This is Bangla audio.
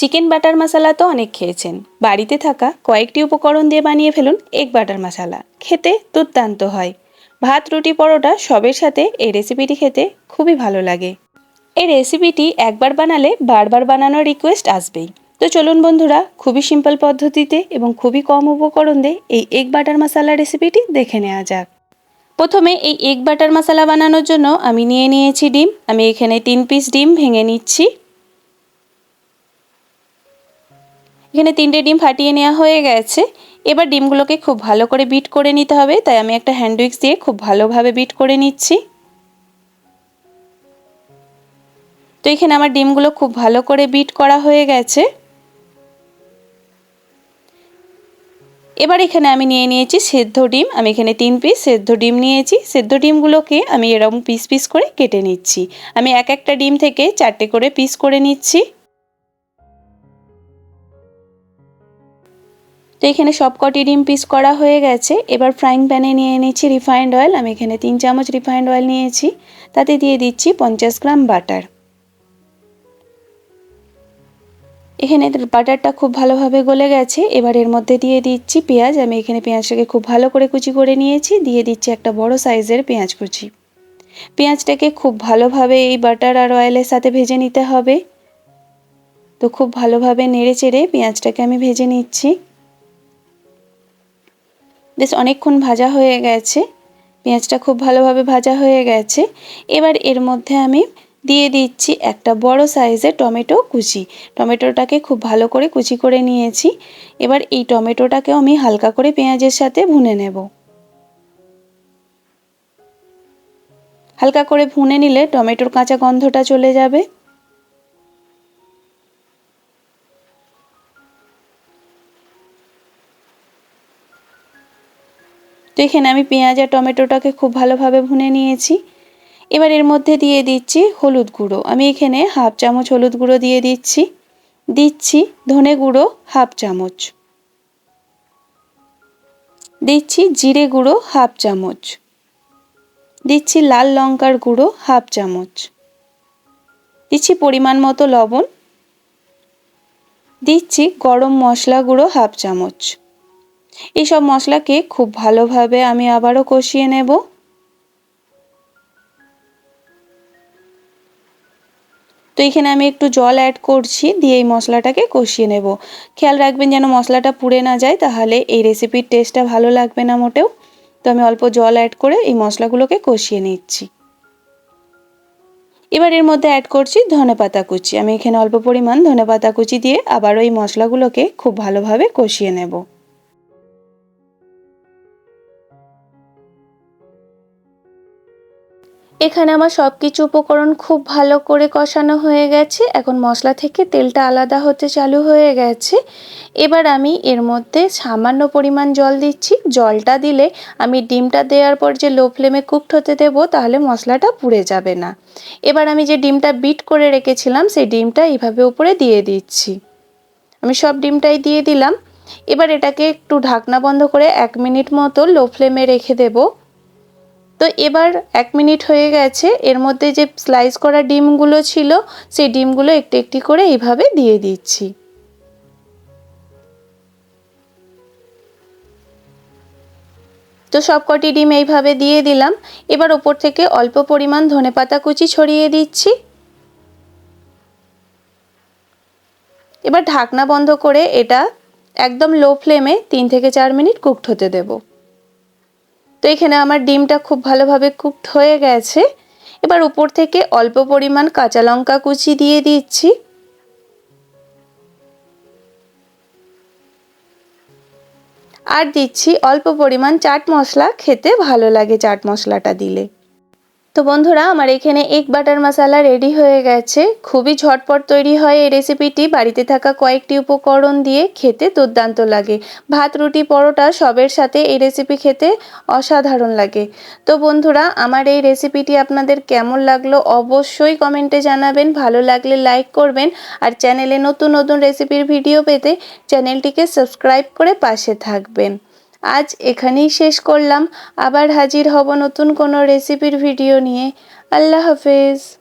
চিকেন বাটার মশালা তো অনেক খেয়েছেন। বাড়িতে থাকা কয়েকটি উপকরণ দিয়ে বানিয়ে ফেলুন এগ বাটার মশলা খেতে দুর্দান্ত হয়। ভাত, রুটি, পরোটা সবের সাথে এই রেসিপিটি খেতে খুবই ভালো লাগে। এই রেসিপিটি একবার বানালে বারবার বানানোর রিকোয়েস্ট আসবেই। তো চলুন বন্ধুরা, খুবই সিম্পল পদ্ধতিতে এবং খুবই কম উপকরণ দিয়ে এই এগ বাটার মশালা রেসিপিটি দেখে নেওয়া যাক। প্রথমে এই এগ বাটার মশালা বানানোর জন্য আমি নিয়ে নিয়েছি ডিম। আমি এখানে তিন পিস ডিম ভেঙে নিচ্ছি। এখানে তিনটে ডিম ফাটিয়ে নেওয়া হয়ে গেছে। এবার ডিমগুলোকে খুব ভালো করে বিট করে নিতে হবে, তাই আমি একটা হ্যান্ড উইক্স দিয়ে খুব ভালোভাবে বিট করে নিচ্ছি। তো এখানে আমার ডিমগুলো খুব ভালো করে বিট করা হয়ে গেছে। এবার এখানে আমি নিয়ে নিয়েছি সেদ্ধ ডিম। আমি এখানে তিন পিস সেদ্ধ ডিম নিয়েছি। সেদ্ধ ডিমগুলোকে আমি এরকম পিস পিস করে কেটে নিচ্ছি। আমি এক একটা ডিম থেকে চারটে করে পিস করে নিচ্ছি। তো এখানে সব কটি ডিম পিস করা হয়ে গেছে। এবার ফ্রাইং প্যানে নিয়ে নিচ্ছি রিফাইন্ড অয়েল আমি এখানে তিন চামচ রিফাইন্ড অয়েল নিয়েছি। তাতে দিয়ে দিচ্ছি পঞ্চাশ গ্রাম বাটার। এখানে বাটারটা খুব ভালোভাবে গলে গেছে। এবার এর মধ্যে দিয়ে দিচ্ছি পেঁয়াজ। আমি এখানে পেঁয়াজটাকে খুব ভালো করে কুচি করে নিয়েছি। দিয়ে দিচ্ছি একটা বড় সাইজের পেঁয়াজ কুচি। পেঁয়াজটাকে খুব ভালোভাবে এই বাটার আর অয়েলের সাথে ভেজে নিতে হবে। তো খুব ভালোভাবে নেড়ে চেড়ে পেঁয়াজটাকে আমি ভেজে নিচ্ছি। বেশ অনেকক্ষণ ভাজা হয়ে গেছে। পেঁয়াজটা খুব ভালোভাবে ভাজা হয়ে গেছে। এবার এর মধ্যে আমি দিয়ে দিচ্ছি একটা বড় সাইজের টমেটো কুচি। টমেটোটাকে খুব ভালো করে কুচি করে নিয়েছি। এবার এই টমেটোটাকেও আমি হালকা করে পেঁয়াজের সাথে ভুনে নেব। হালকা করে ভুনে নিলে টমেটোর কাঁচা গন্ধটা চলে যাবে। তো এখানে আমি পেঁয়াজ আর টমেটোটাকে খুব ভালোভাবে ভুনে নিয়েছি। এবার এর মধ্যে দিয়ে দিচ্ছি হলুদ গুঁড়ো। আমি এখানে হাফ চামচ হলুদ গুঁড়ো দিয়ে দিচ্ছি। দিচ্ছি ধনে গুঁড়ো হাফ চামচ। দিচ্ছি জিরে গুঁড়ো হাফ চামচ। দিচ্ছি লাল লঙ্কার গুঁড়ো হাফ চামচ। দিচ্ছি পরিমাণ মতো লবণ। দিচ্ছি গরম মশলা গুঁড়ো হাফ চামচ। এইসব মশলাকে খুব ভালোভাবে আমি আবারও কষিয়ে নেব। তো এখানে আমি একটু জল অ্যাড করছি, দিয়ে এই মশলাটাকে কষিয়ে নেব। খেয়াল রাখবেন যেন মশলাটা পুড়ে না যায়, তাহলে এই রেসিপির টেস্টটা ভালো লাগবে না মোটেও। তো আমি অল্প জল অ্যাড করে এই মশলাগুলোকে কষিয়ে নিচ্ছি। এবার এর মধ্যে অ্যাড করছি ধনে পাতা কুচি। আমি এখানে অল্প পরিমাণ ধনে পাতা কুচি দিয়ে আবারও এই মশলাগুলোকে খুব ভালোভাবে কষিয়ে নেব। এখানে আমার সব কিছু উপকরণ খুব ভালো করে কষানো হয়ে গেছে। এখন মশলা থেকে তেলটা আলাদা হতে চালু হয়ে গেছে। এবার আমি এর মধ্যে সামান্য পরিমাণ জল দিচ্ছি। জলটা দিলে আমি ডিমটা দেওয়ার পর যে লো ফ্লেমে কুকড হতে দেব, তাহলে মশলাটা পুড়ে যাবে না। এবার আমি যে ডিমটা বিট করে রেখেছিলাম, সেই ডিমটা এইভাবে উপরে দিয়ে দিচ্ছি। আমি সব ডিমটাই দিয়ে দিলাম। এবার এটাকে একটু ঢাকনা বন্ধ করে এক মিনিট মতো লো ফ্লেমে রেখে দেবো। তো এবার এক মিনিট হয়ে গেছে, এর মধ্যে যে স্লাইস করা ডিমগুলো ছিল, সেই ডিমগুলো একটু একটি করে এইভাবে দিয়ে দিচ্ছি। তো সব কটি ডিম এইভাবে দিয়ে দিলাম। এবার ওপর থেকে অল্প পরিমাণ ধনে পাতা কুচি ছড়িয়ে দিচ্ছি। এবার ঢাকনা বন্ধ করে এটা একদম লো ফ্লেমে তিন থেকে চার মিনিট কুকড হতে দেবো। তো এখানে আমার ডিমটা খুব ভালোভাবে কুকড হয়ে গেছে। এবার উপর থেকে অল্প পরিমাণ কাঁচা লঙ্কা কুচি দিয়ে দিচ্ছি। আর দিচ্ছি অল্প পরিমাণ চাট মশলা, খেতে ভালো লাগে চাট মশলাটা দিলে। তো বন্ধুরা, আমার এখানে এক বাটার মশলা রেডি হয়ে গেছে। খুবই ঝটপট তৈরি হয় এই রেসিপিটি বাড়িতে থাকা কয়েকটি উপকরণ দিয়ে খেতে দুর্দান্ত লাগে। ভাত, রুটি, পরোটা সবের সাথে এই রেসিপি খেতে অসাধারণ লাগে। তো বন্ধুরা, আমার এই রেসিপিটি আপনাদের কেমন লাগল অবশ্যই কমেন্টে জানাবেন। ভালো লাগলে লাইক করবেন। আর চ্যানেলে নতুন নতুন রেসিপির ভিডিও পেতে চ্যানেলটিকে সাবস্ক্রাইব করে পাশে থাকবেন। আজ এখানেই শেষ করলাম। আবার হাজির হব নতুন কোনো রেসিপির ভিডিও নিয়ে। আল্লাহ হাফেজ।